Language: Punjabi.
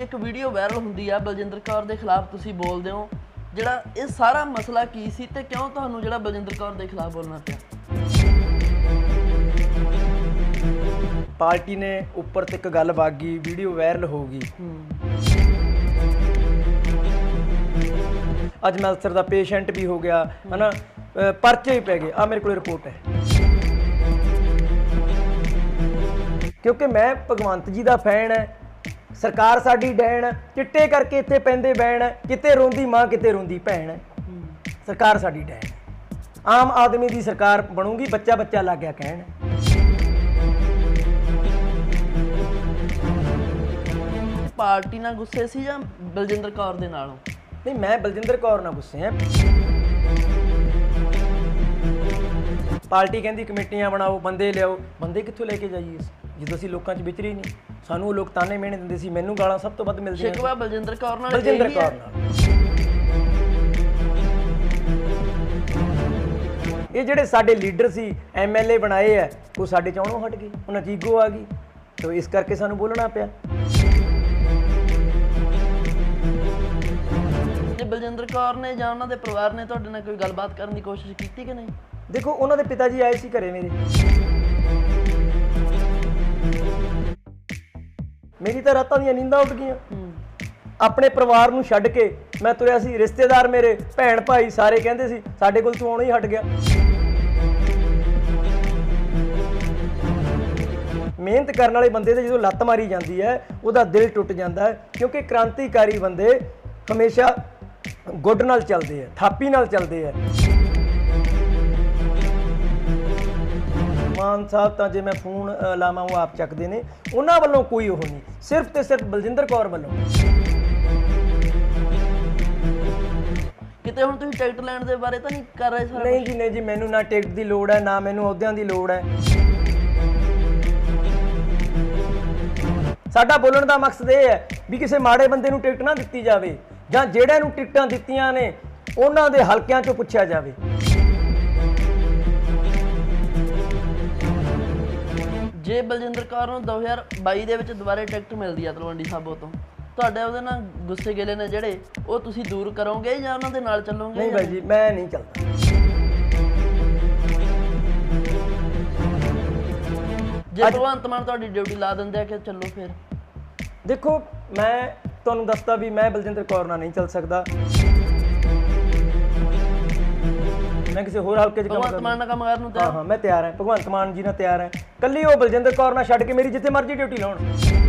ਇੱਕ ਵੀਡੀਓ ਵਾਇਰਲ ਹੁੰਦੀ ਆ ਬਲਜਿੰਦਰ ਕੌਰ ਦੇ ਖਿਲਾਫ ਤੁਸੀਂ ਬੋਲਦੇ ਹੋ। ਜਿਹੜਾ ਇਹ ਸਾਰਾ ਮਸਲਾ ਕੀ ਸੀ ਤੇ ਕਿਉਂ ਤੁਹਾਨੂੰ ਜਿਹੜਾ ਬਲਜਿੰਦਰ ਕੌਰ ਦੇ ਖਿਲਾਫ ਬੋਲਣਾ ਪਿਆ? ਪਾਰਟੀ ਨੇ ਉੱਪਰ ਤੇ ਇੱਕ ਗੱਲ ਵਾਗੀ ਵੀਡੀਓ ਵਾਇਰਲ ਹੋ ਗਈ। ਅੱਜ ਮੈਂ ਅਲਸਰ ਦਾ ਪੇਸ਼ੈਂਟ ਵੀ ਹੋ ਗਿਆ ਹਨਾ? ਪਰਚੇ ਵੀ ਪੈ ਗਏ। ਆ ਮੇਰੇ ਕੋਲ ਰਿਪੋਰਟ ਹੈ। ਕਿਉਂਕਿ ਮੈਂ ਭਗਵੰਤ ਜੀ ਦਾ ਫੈਨ ਹੈ ਸਰਕਾਰ ਸਾਡੀ ਡੈਣ ਚਿੱਟੇ ਕਰਕੇ ਇੱਥੇ ਪੈਂਦੇ ਬੈਣ ਕਿਤੇ ਰੋਂਦੀ ਮਾਂ ਕਿਤੇ ਰੋਂਦੀ ਭੈਣ। ਸਰਕਾਰ ਸਾਡੀ ਡੈਣ। ਆਮ ਆਦਮੀ ਦੀ ਸਰਕਾਰ ਬਣੂਗੀ ਬੱਚਾ ਬੱਚਾ ਲੱਗ ਗਿਆ ਕਹਿਣ। ਪਾਰਟੀ ਨਾਲ ਗੁੱਸੇ ਸੀ ਜਾਂ ਬਲਜਿੰਦਰ ਕੌਰ ਦੇ ਨਾਲੋਂ? ਨਹੀਂ ਮੈਂ ਬਲਜਿੰਦਰ ਕੌਰ ਨਾਲ ਗੁੱਸੇ ਆ ਪਾਰਟੀ ਕਹਿੰਦੀ ਕਮੇਟੀਆਂ ਬਣਾਓ ਬੰਦੇ ਲਿਆਓ। ਬੰਦੇ ਕਿੱਥੋਂ ਲੈ ਕੇ ਜਾਈਏ ਜਦੋਂ ਅਸੀਂ ਲੋਕਾਂ 'ਚ ਵਿਚਰੀ ਨਹੀਂ ਸਾਨੂੰ ਉਹ ਲੋਕ ਤਾਨੇ ਮਿਹਣੇ ਦਿੰਦੇ ਸੀ ਮੈਨੂੰ ਗਾਲਾਂ ਸਭ ਤੋਂ ਵੱਧ ਮਿਲਦੀਆਂ ਸ਼ਿਕਵਾ ਬਲਜਿੰਦਰ ਕੌਰ ਨਾਲ ਬਲਜਿੰਦਰ। ਕੌਰ ਨਾਲ। ਇਹ ਜਿਹੜੇ ਸਾਡੇ ਲੀਡਰ ਸੀ ਐਮਐਲਏ ਬਣਾਏ ਆ ਉਹ ਸਾਡੇ ਚੋਣੋਂ ਹਟ ਗਏ ਉਹਨਾਂ ਜੀਗੋ ਆ ਗਈ ਤੇ ਇਸ ਕਰਕੇ ਸਾਨੂੰ ਬੋਲਣਾ ਪਿਆ। ਬਲਜਿੰਦਰ ਕੌਰ ਨੇ ਜਾਂ ਉਹਨਾਂ ਦੇ ਪਰਿਵਾਰ ਨੇ ਤੁਹਾਡੇ ਨਾਲ ਕੋਈ ਗੱਲਬਾਤ ਕਰਨ ਦੀ ਕੋਸ਼ਿਸ਼ ਕੀਤੀ ਕਿ ਨਹੀਂ? ਦੇਖੋ ਉਹਨਾਂ ਦੇ ਪਿਤਾ ਜੀ ਆਏ ਸੀ ਘਰੇ ਮੇਰੇ। ਮੇਰੀ ਤਾਂ ਰਾਤਾਂ ਦੀਆਂ ਨੀਂਦਾਂ ਉੱਡ ਗਈਆਂ। ਆਪਣੇ ਪਰਿਵਾਰ ਨੂੰ ਛੱਡ ਕੇ ਮੈਂ ਤੁਰਿਆ ਸੀ। ਰਿਸ਼ਤੇਦਾਰ ਮੇਰੇ ਭੈਣ ਭਾਈ ਸਾਰੇ ਕਹਿੰਦੇ ਸੀ ਸਾਡੇ ਕੋਲ ਤੂੰ ਆਉਣਾ ਹੀ ਹਟ ਗਿਆ। ਮਿਹਨਤ ਕਰਨ ਵਾਲੇ ਬੰਦੇ ਤੇ ਜਦੋਂ ਲੱਤ ਮਾਰੀ ਜਾਂਦੀ ਹੈ ਉਹਦਾ ਦਿਲ ਟੁੱਟ ਜਾਂਦਾ ਹੈ ਕਿਉਂਕਿ ਕ੍ਰਾਂਤੀਕਾਰੀ ਬੰਦੇ ਹਮੇਸ਼ਾ ਗੁੱਡ ਨਾਲ ਚੱਲਦੇ ਆ ਥਾਪੀ ਨਾਲ ਚੱਲਦੇ ਆ ਮਾਨ ਸਾਹਿਬ ਤਾਂ ਜੇ ਮੈਂ ਫੋਨ ਲਾਵਾਂ ਉਹ ਆਪ ਚੱਕਦੇ ਨੇ। ਉਹਨਾਂ ਵੱਲੋਂ ਕੋਈ ਉਹ ਨਹੀਂ। ਸਿਰਫ ਤੇ ਸਿਰਫ ਬਲਜਿੰਦਰ ਕੌਰ ਵੱਲੋਂ। ਕਿਤੇ ਹੁਣ ਤੁਸੀਂ ਟਿਕਟ ਲੈਣ ਦੇ ਬਾਰੇ ਤਾਂ ਨਹੀਂ ਕਰ ਰਹੇ ਸਰ ਨਹੀਂ ਜੀ ਨਹੀਂ ਜੀ ਮੈਨੂੰ ਨਾ ਟਿਕਟ ਦੀ ਲੋੜ ਹੈ ਨਾ ਮੈਨੂੰ ਅਹੁਦਿਆਂ ਦੀ ਲੋੜ ਹੈ। ਸਾਡਾ ਬੋਲਣ ਦਾ ਮਕਸਦ ਇਹ ਹੈ ਵੀ ਕਿਸੇ ਮਾੜੇ ਬੰਦੇ ਨੂੰ ਟਿਕਟ ਨਾ ਦਿੱਤੀ ਜਾਵੇ ਜਾਂ ਜਿਹੜਿਆਂ ਨੂੰ ਟਿਕਟਾਂ ਦਿੱਤੀਆਂ ਨੇ ਉਹਨਾਂ ਦੇ ਹਲਕਿਆਂ ਚੋਂ ਪੁੱਛਿਆ ਜਾਵੇ। ਜੇ ਬਲਜਿੰਦਰ ਕੌਰ ਨੂੰ 2022 ਦੇ ਵਿੱਚ ਦੁਬਾਰੇ ਟਿਕਟ ਮਿਲਦੀ ਆ ਤਲਵੰਡੀ ਸਾਬੋ ਤੋਂ। ਤੁਹਾਡੇ ਉਹਦੇ ਨਾਲ ਗੁੱਸੇ ਗਿਲੇ ਨੇ ਜਿਹੜੇ ਉਹ ਤੁਸੀਂ ਦੂਰ ਕਰੋਗੇ ਜਾਂ ਉਹਨਾਂ ਦੇ ਨਾਲ ਚੱਲੋਗੇ? ਨਹੀਂ ਬਾਈ ਜੀ ਮੈਂ ਨਹੀਂ ਚੱਲਦਾ। ਜੇ ਭਗਵੰਤ ਮਾਨ ਤੁਹਾਡੀ ਡਿਊਟੀ ਲਾ ਦਿੰਦੇ ਆ ਕਿ ਚੱਲੋ ਫਿਰ? ਦੇਖੋ ਮੈਂ ਤੁਹਾਨੂੰ ਦੱਸਦਾ ਵੀ ਮੈਂ ਬਲਜਿੰਦਰ ਕੌਰ ਨਾਲ ਨਹੀਂ ਚੱਲ ਸਕਦਾ। ਮੈਂ ਕਿਸੇ ਹੋਰ ਹਲਕੇ 'ਚ ਕੰਮ ਭਗਵੰਤ ਮਾਨ ਨਾਲ ਕੰਮ ਕਰਨ ਨੂੰ ਹਾਂ ਤਿਆਰ ਹਾਂ ਮੈਂ ਤਿਆਰ ਹਾਂ ਭਗਵੰਤ ਮਾਨ ਜੀ ਨਾਲ ਤਿਆਰ ਹਾਂ। ਕੱਲੀ ਉਹ ਬਲਜਿੰਦਰ ਕੌਰ ਨਾਲ ਛੱਡ ਕੇ ਮੇਰੀ ਜਿੱਥੇ ਮਰਜ਼ੀ ਡਿਊਟੀ ਲਾਉਣ।